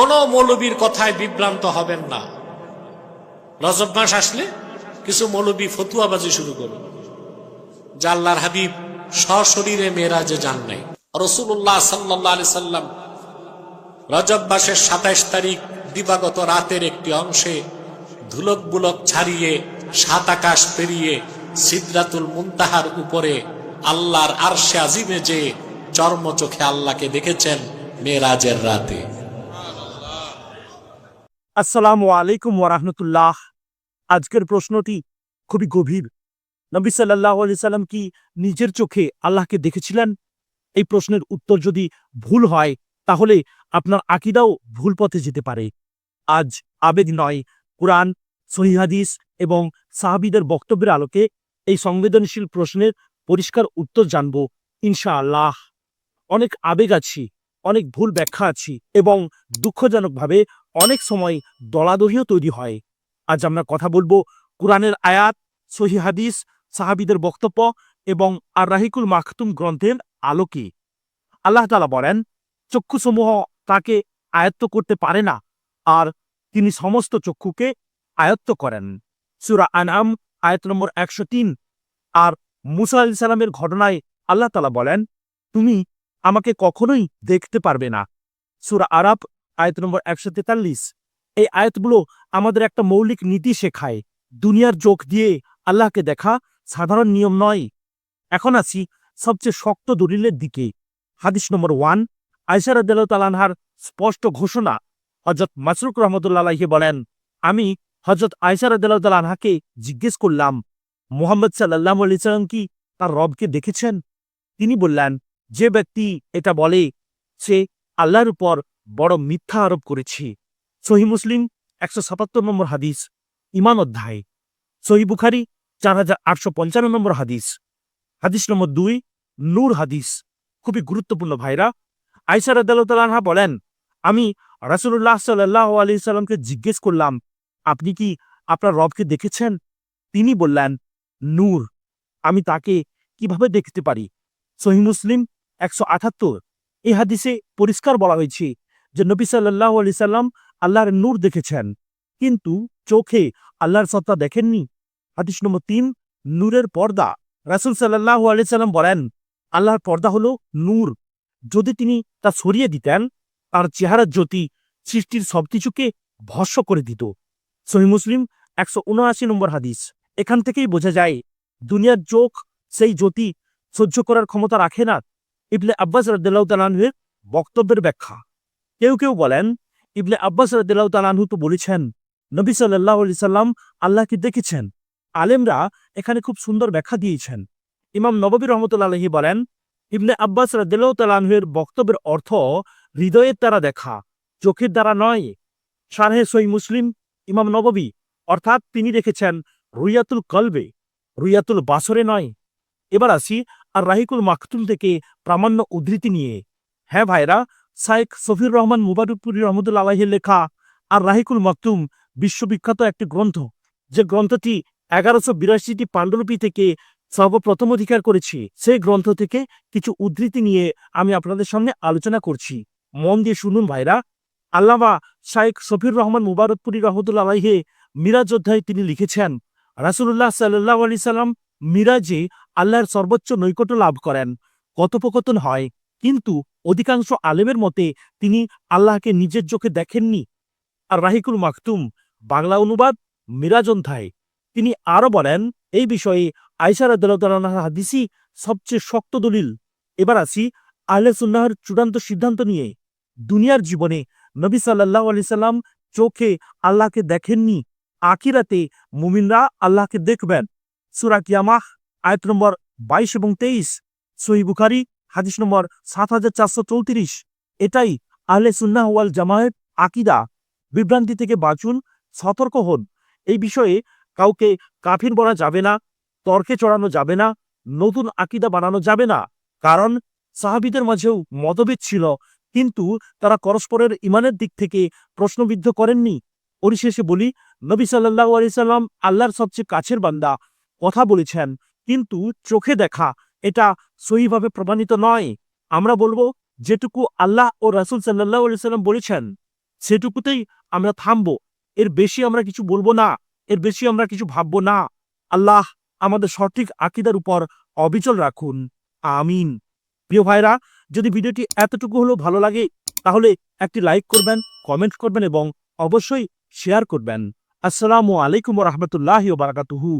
কোন মৌলবীর কথায় বিভ্রান্ত হবেন না। রজব মাস আসলে কিছু মৌলবী ফতুয়াবাজি শুরু করুন যে আল্লাহর হাবিব সশরীরে মেয়েরাজে যান নাই। রসুল্লাহ সাল্লাহ আলি সাল্লাম রজব মাসের সাতাইশ তারিখ দিবাগত রাতের একটি অংশে ধুলক বুলক ছাড়িয়ে সাত আকাশ পেরিয়ে সিদ্রাতুল মুনতাহার উপরে আল্লাহর আরশে আজিমে যে চর্ম চোখে আল্লাহকে দেখেছেন মেয়েরাজের রাতে। আসসালামু আলাইকুম ওয়ারাহমতুল্লাহ আজকের প্রশ্নটি খুবই গভীর। নবী সাল্লাহ আলি সাল্লাম কি নিজের চোখে আল্লাহকে দেখেছিলেন? এই প্রশ্নের উত্তর যদি ভুল হয়, তাহলে আপনার আকিদাও ভুল পথে যেতে পারে। আজ আবেগ নয়, কোরআন সহিহাদিস এবং সাহাবিদের বক্তব্যের আলোকে এই সংবেদনশীল প্রশ্নের পরিষ্কার উত্তর জানব, ইনশাআল্লাহ। অনেক আবেগ আছি, অনেক ভুল ব্যাখ্যা আছি এবং দুঃখজনকভাবে অনেক সময় দলাদলিও তৈরি হয়। আজ আমরা কথা বলব কোরআনের আয়াত, সহি হাদিস, সাহাবিদের বক্তব্য এবং আর রাহিকুল মাখতুম গ্রন্থের আলোকে। আল্লাহ তালা বলেন, চক্ষুসমূহ তাকে আয়ত্ত করতে পারে না, আর তিনি সমস্ত চক্ষুকে আয়ত্ত করেন। সুরা আনাম আয়াত নম্বর একশো তিন। আর মুসা আলি সালামের ঘটনায় আল্লাহ তালা বলেন, তুমি আমাকে কখনোই দেখতে পারবে না। সুরা আরাব আয়াত নম্বর একশো তেতাল্লিশ। এই আয়াতগুলো আমাদের একটা মৌলিক নীতি শেখায়। দুনিয়ার চোখ দিয়ে আল্লাহকে দেখা সাধারণ নিয়ম নয়। এখন আসি সবচেয়ে শক্ত দলিলের দিকে। হাদিস নম্বর ওয়ান আয়সার তালানহার স্পষ্ট ঘোষণা। হজরত মাসরুক রহমতুল্লাহি বলেন, আমি হজরত আয়সার তালানহাকে জিজ্ঞেস করলাম, মোহাম্মদ সাল্লাহ আলিয়াল্লাম কি তার রবকে দেখেছেন? তিনি বললেন, যে ব্যক্তি এটা বলে, সে আল্লাহর উপর বড় মিথ্যা আরোপ করেছি। সহি মুসলিম, একশো সাতাত্তর নম্বর হাদিস, ইমান অধ্যায়। সহি বুখারি, চার হাজার আটশো পঞ্চান্ন নম্বর হাদিস। হাদিস নম্বর দুই, নূর হাদিস। খুবই গুরুত্বপূর্ণ ভাইরা। আইসার আদালতালহা বলেন, আমি রাসুল্লাহ সাল্লাহ আলি সাল্লামকে জিজ্ঞেস করলাম, আপনি কি আপনার রবকে দেখেছেন? তিনি বললেন, নূর। আমি তাকে কীভাবে দেখতে পারি? সহি মুসলিম, একশো আঠাত্তর এই হাদিসে পরিষ্কার বলা হয়েছে যে নবী সাল্লাহ আলি সাল্লাম আল্লাহর নূর দেখেছেন। কিন্তু চোখে আল্লাহর সত্তা দেখেননি। হাদিস নম্বর তিন, নূরের পর্দা। রাসুল সাল্লাহ আলি সাল্লাম বলেন, আল্লাহর পর্দা হলো নূর। যদি তিনি তা সরিয়ে দিতেন, তার চেহারার জ্যোতি সৃষ্টির সবকিছুকে ভস্য করে দিত। সহি মুসলিম, একশো উনআশি নম্বর হাদিস। এখান থেকেই বোঝা যায়, দুনিয়ার চোখ সেই জ্যোতি সহ্য করার ক্ষমতা রাখে না। ইবলে আব্বাস রদ্দাল্লাহ তালানহের বক্তব্যের ব্যাখ্যা। কেউ কেউ বলেন ইবলে আব্বাস রদ্দাল্লাহ তালানহু তো বলেছেন, নবী সাল্লাহ আলি সাল্লাম আল্লাহকে দেখেছেন। আলেমরা এখানে খুব সুন্দর ব্যাখ্যা দিয়েছেন। ইমাম নববী রহমতুল্লাহি বলেন, ইবনে আব্বাস রদ্দাল্লাহ তালানহের বক্তব্যের অর্থ হৃদয়ের দ্বারা দেখা, চোখের দ্বারা নয়। সারহে সই মুসলিম ইমাম নববী, অর্থাৎ তিনি রেখেছেন রুইয়াতুল কলবে, রুইয়াতুল বাসরে নয়। এবার আসি আর রাহিকুল মাকতুল থেকে প্রামাণ্য উদ্ধৃতি নিয়ে। হ্যাঁ ভাইরা শায়েখ সফির রহমান মুবারকপুরি রহমতুল্লা আলাহের লেখা আর রাহিকুল মাকতুম বিশ্ববিখ্যাত একটি গ্রন্থ। যে গ্রন্থটি এগারোশো বিরাশিটি পাণ্ডুলিপি থেকে সর্বপ্রথম অধিকার করেছি। সেই গ্রন্থ থেকে কিছু উদ্ধৃতি নিয়ে আমি আপনাদের সামনে আলোচনা করছি। মন দিয়ে শুনুন ভাইরা। আল্লামা শায়েখ সফির রহমান মুবারকপুরি রহমতুল্লা আলাহে মিরাজ অধ্যায় তিনি লিখেছেন রাসুল্লাহ সাল্লাহ আলি সাল্লাম মিরাজে আল্লাহর সর্বোচ্চ নৈকট্য লাভ করেন। কথোপকথন হয় কিন্তু অধিকাংশ আলেমের মতে তিনি আল্লাহকে নিজের চোখে দেখেননি। আর রাহিকুল মাকতুম বাংলা অনুবাদ মিরাজন্থায় তিনি আরও বলেন, এই বিষয়ে আয়সার হাদিসি সবচেয়ে শক্ত দলিল। এবার আসি আহলে সুন্নাহর চূড়ান্ত সিদ্ধান্ত নিয়ে। দুনিয়ার জীবনে নবী সাল্লাহ আলি সাল্লাম চোখে আল্লাহকে দেখেননি, আখিরাতে মুমিনরা আল্লাহকে দেখবেন। সুরা কিয়ামাহ, আয়াত নম্বর বাইশ এবং তেইশ সহি বুখারি হাদিস নম্বর সাত হাজার চারশো চৌত্রিশ। এটাই আহলে সুন্নাহ ওয়াল জামায়েত আকিদা। বিভ্রান্তি থেকে বাঁচুন, সতর্ক হন। এই বিষয়ে কাউকে কাফির বলা যাবে না, তর্কে চড়ানো যাবে না, নতুন আকিদা বানানো যাবে না। কারণ সাহাবিদের মাঝেও মতভেদ ছিল, কিন্তু তারা পরস্পরের ইমানের দিক থেকে প্রশ্নবিদ্ধ করেননি। পরিশেষে বলি, নবী সাল্লাহ আলি সাল্লাম আল্লাহর সবচেয়ে কাছের বান্দা, কথা বলেছেন, কিন্তু চোখে দেখা এটা সহিভাবে প্রমাণিত নয়। আমরা বলব, যেটুকু আল্লাহ ও রাসুল সাল্লাহ সাল্লাম বলেছেন, সেটুকুতেই আমরা থামব। এর বেশি আমরা কিছু বলব না, এর বেশি আমরা কিছু ভাববো না। আল্লাহ আমাদের সঠিক আকিদার উপর অবিচল রাখুন। আমিন। প্রিয় ভাইরা যদি ভিডিওটি এতটুকু হলেও ভালো লাগে, তাহলে একটি লাইক করবেন, কমেন্ট করবেন এবং অবশ্যই শেয়ার করবেন। আসসালামু আলাইকুম রহমতুল্লাহ বারাকাতুহু।